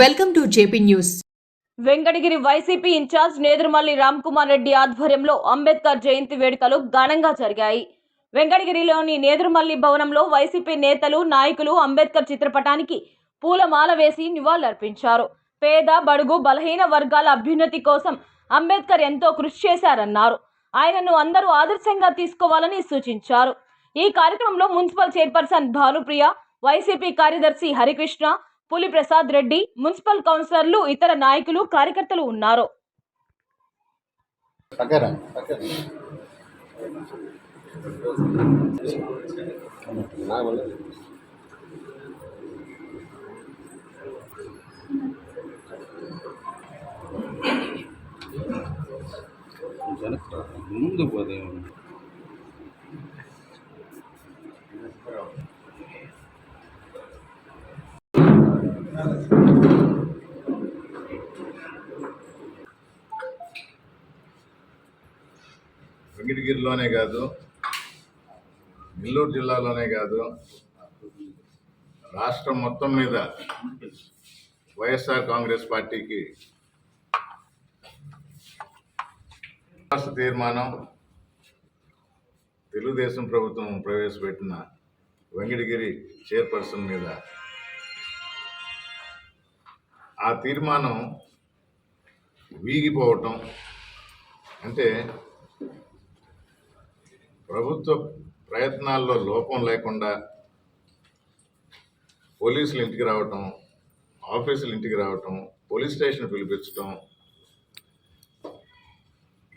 Welcome to JP news. Venkatagiri YCP incharge Nedurumalli Ram Kumar Reddy ఆధ్వర్యంలో అంబేద్కర్ జయంతి వేడుకలు ఘనంగా జరిగాయి. వెంకటగిరిలోని నేదురుమల్లి భవనంలో వైసీపీ నేతలు నాయకులు అంబేద్కర్ చిత్రపటానికి పూలమాల వేసి నివాళులర్పించారు. పేద బడుగు బలహీన వర్గాల అభ్యున్నతి కోసం అంబేద్కర్ ఎంతో కృషి చేశారన్నారు. ఆయనను అందరూ ఆదర్శంగా తీసుకోవాలని సూచించారు. ఈ కార్యక్రమంలో మున్సిపల్ చైర్పర్సన్ భానుప్రియ వైసీపీ కార్యదర్శి హరికృష్ణ పులి ప్రసాద్ రెడ్డి మున్సిపల్ కౌన్సిలర్లు ఇతర నాయకులు కార్యకర్తలు ఉన్నారు. ముందు పోతే వెంకటగిరిలోనే కాదు నెల్లూరు జిల్లాలోనే కాదు రాష్ట్రం మొత్తం మీద వైఎస్ఆర్ కాంగ్రెస్ పార్టీకి రాష్ట్ర తీర్మానం తెలుగుదేశం ప్రభుత్వం ప్రవేశపెట్టిన వెంకటగిరి చైర్పర్సన్ మీద ఆ తీర్మానం వీగిపోవటం. అంటే ప్రభుత్వ ప్రయత్నాల్లో లోపం లేకుండా పోలీసులు ఇంటికి రావటం ఆఫీసులు ఇంటికి రావటం పోలీస్ స్టేషన్ పిలిపించటం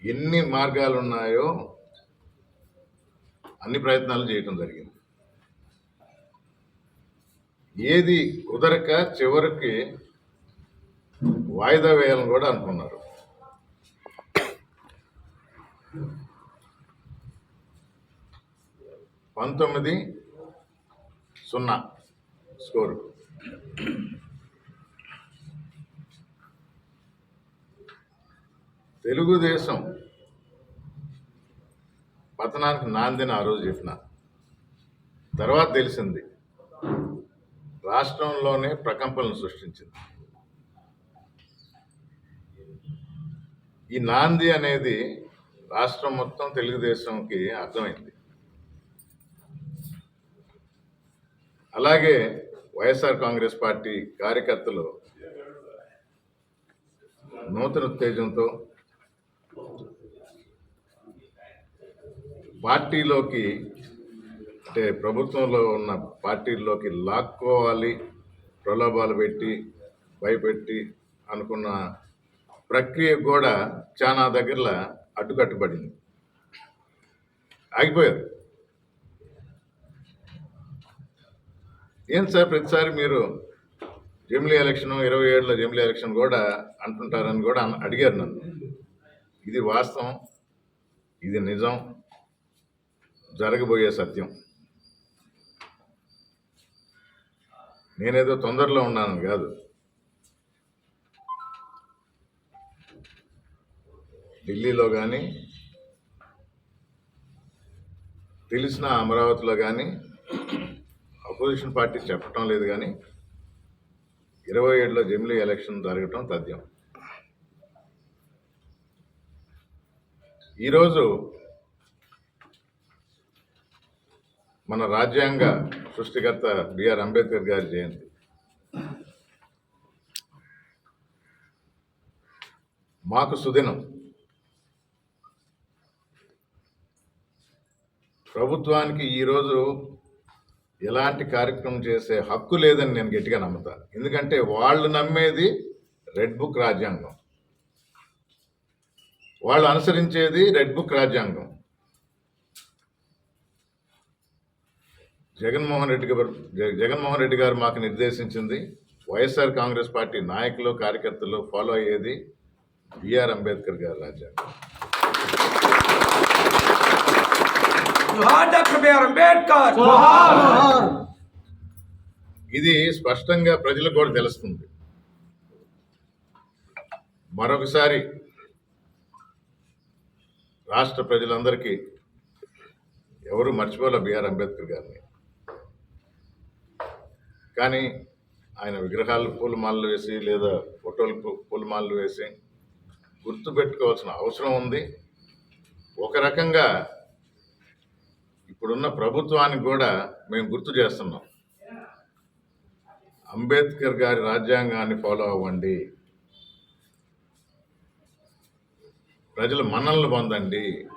ఎన్ని మార్గాలు ఉన్నాయో అన్ని ప్రయత్నాలు చేయటం జరిగింది. ఏది కుదరక చివరికి వాయిదా వేయాలని కూడా అనుకున్నారు. పంతొమ్మిది సున్నా స్కోరు. తెలుగుదేశం పతనానికి నాందిని ఆ రోజు చెప్పిన. తర్వాత తెలిసింది. రాష్ట్రంలోనే ప్రకంపనలు సృష్టించింది. ఈ నాంది అనేది రాష్ట్రం మొత్తం తెలుగుదేశంకి అర్థమైంది. అలాగే వైఎస్ఆర్ కాంగ్రెస్ పార్టీ కార్యకర్తలు నూతన ఉత్తేజంతో పార్టీలోకి అంటే ప్రభుత్వంలో ఉన్న పార్టీల్లోకి లాక్కోవాలి ప్రలోభాలు పెట్టి భయపెట్టి అనుకున్న ప్రక్రియ కూడా చాలా దగ్గరలో అడ్డుకట్టుబడింది. ఆగిపోయారు. ఏం సార్ ప్రతిసారి మీరు జమిలీ ఎలక్షన్ ఇరవై ఏడులో జమిలీ ఎలక్షన్ కూడా అంటుంటారని కూడా అడిగారు నన్ను. ఇది వాస్తవం ఇది నిజం జరగబోయే సత్యం. నేనేదో తొందరలో ఉన్నాను కాదు. ఢిల్లీలో కానీ తెలిసిన అమరావతిలో కానీ అపోజిషన్ పార్టీ చెప్పటం లేదు కానీ ఇరవై ఏడులో జమిలీ ఎలక్షన్ జరగటం తథ్యం. ఈరోజు మన రాజ్యాంగ సృష్టికర్త బిఆర్ అంబేద్కర్ గారి జయంతి. మాకు సుదినం. ప్రభుత్వానికి ఈరోజు ఎలాంటి కార్యక్రమం చేసే హక్కు లేదని నేను గట్టిగా నమ్ముతా ఎందుకంటే వాళ్ళు నమ్మేది రెడ్ బుక్ రాజ్యాంగం. వాళ్ళు అనుసరించేది రెడ్ బుక్ రాజ్యాంగం. జగన్మోహన్ రెడ్డి గారు జగన్మోహన్ రెడ్డి గారు మాకు నిర్దేశించింది వైఎస్ఆర్ కాంగ్రెస్ పార్టీ నాయకులు కార్యకర్తలు ఫాలో అయ్యేది బిఆర్ అంబేద్కర్ గారు రాజ్యాంగం. ఇది స్పష్టంగా ప్రజలకు కూడా తెలుస్తుంది. మరొకసారి రాష్ట్ర ప్రజలందరికీ ఎవరు మర్చిపోలే బిఆర్ అంబేద్కర్ గారిని. కానీ ఆయన విగ్రహాలు పూలమాలలు వేసి లేదా ఫోటోలు పూలమాలలు వేసి గుర్తుపెట్టుకోవాల్సిన అవసరం ఉంది. ఒక రకంగా ఇప్పుడున్న ప్రభుత్వానికి కూడా మేము గుర్తు చేస్తున్నాం. అంబేద్కర్ గారి రాజ్యాంగాన్ని ఫాలో అవ్వండి. ప్రజల మన్ననలు పొందండి.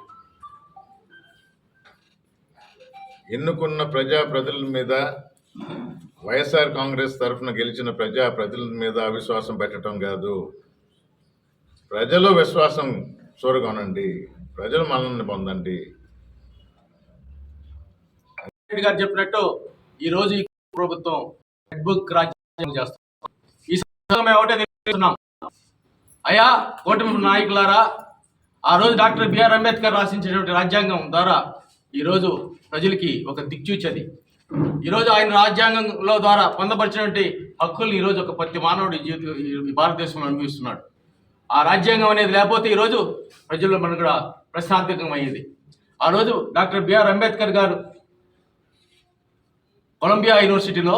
ఎన్నుకున్న ప్రజా ప్రజల మీద వైఎస్ఆర్ కాంగ్రెస్ తరఫున గెలిచిన ప్రజా ప్రజల మీద అవిశ్వాసం పెట్టడం కాదు. ప్రజలు విశ్వాసం చూరగొనండి ప్రజలు మనల్ని పొందండి. రెడ్డి గారు చెప్పినట్టు ఈ రోజు ఈ ప్రభుత్వం రెడ్ బుక్ రాజ్యాంగం చేస్తాం ఈ మేము ఒకటే తెలుస్తున్నాం కూటమి నాయకులారా ఆ రోజు డాక్టర్ బిఆర్ అంబేద్కర్ రాసించినటువంటి రాజ్యాంగం ద్వారా ఈ రోజు ప్రజలకి ఒక దిక్చూచది ఈ రోజు ఆయన రాజ్యాంగంలో ద్వారా పొందపరిచినటువంటి హక్కుల్ని ఈ రోజు ఒక ప్రతి మానవుడి జీవిత ఈ భారతదేశంలో అనుభవిస్తున్నాడు. ఆ రాజ్యాంగం అనేది లేకపోతే ఈ రోజు ప్రజల్లో మనకు కూడా ప్రశ్నార్థకం అయ్యేది ఆ రోజు డాక్టర్ బిఆర్ అంబేద్కర్ గారు కొలంబియా యూనివర్సిటీలో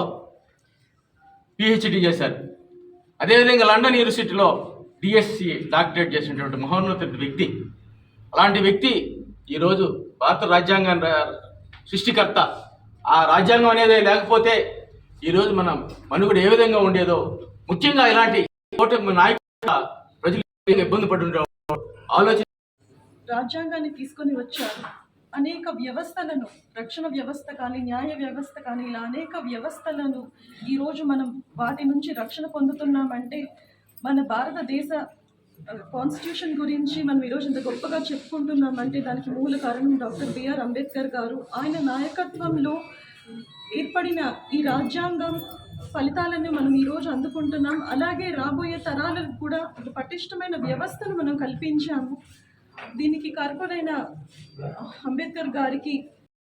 పిహెచ్డి చేశారు. అదేవిధంగా లండన్ యూనివర్సిటీలో డిఎస్సి డాక్టరేట్ చేసినటువంటి మహోన్నత వ్యక్తి. అలాంటి వ్యక్తి ఈరోజు భారత రాజ్యాంగాన్ని సృష్టికర్త. ఆ రాజ్యాంగం అనేది లేకపోతే ఈరోజు మనం మనుగడ ఏ విధంగా ఉండేదో ముఖ్యంగా ఇలాంటి కూటమి నాయకుల ప్రజలు ఇబ్బంది పడుతుంటారో ఆలోచన రాజ్యాంగాన్ని తీసుకొని వచ్చారు. అనేక వ్యవస్థలను రక్షణ వ్యవస్థ కానీ న్యాయ వ్యవస్థ కానీ ఇలా అనేక వ్యవస్థలను ఈరోజు మనం వాటి నుంచి రక్షణ పొందుతున్నామంటే మన భారతదేశ కాన్స్టిట్యూషన్ గురించి మనం ఈరోజు ఇంత గొప్పగా చెప్పుకుంటున్నామంటే దానికి మూల కారణం డాక్టర్ బిఆర్ అంబేద్కర్ గారు. ఆయన నాయకత్వంలో ఏర్పడిన ఈ రాజ్యాంగం ఫలితాలను మనం ఈరోజు అందుకుంటున్నాం. అలాగే రాబోయే తరాలకు కూడా ఒక పటిష్టమైన వ్యవస్థను మనం కల్పించాము. దీనికి కారకుడైన అంబేద్కర్ గారికి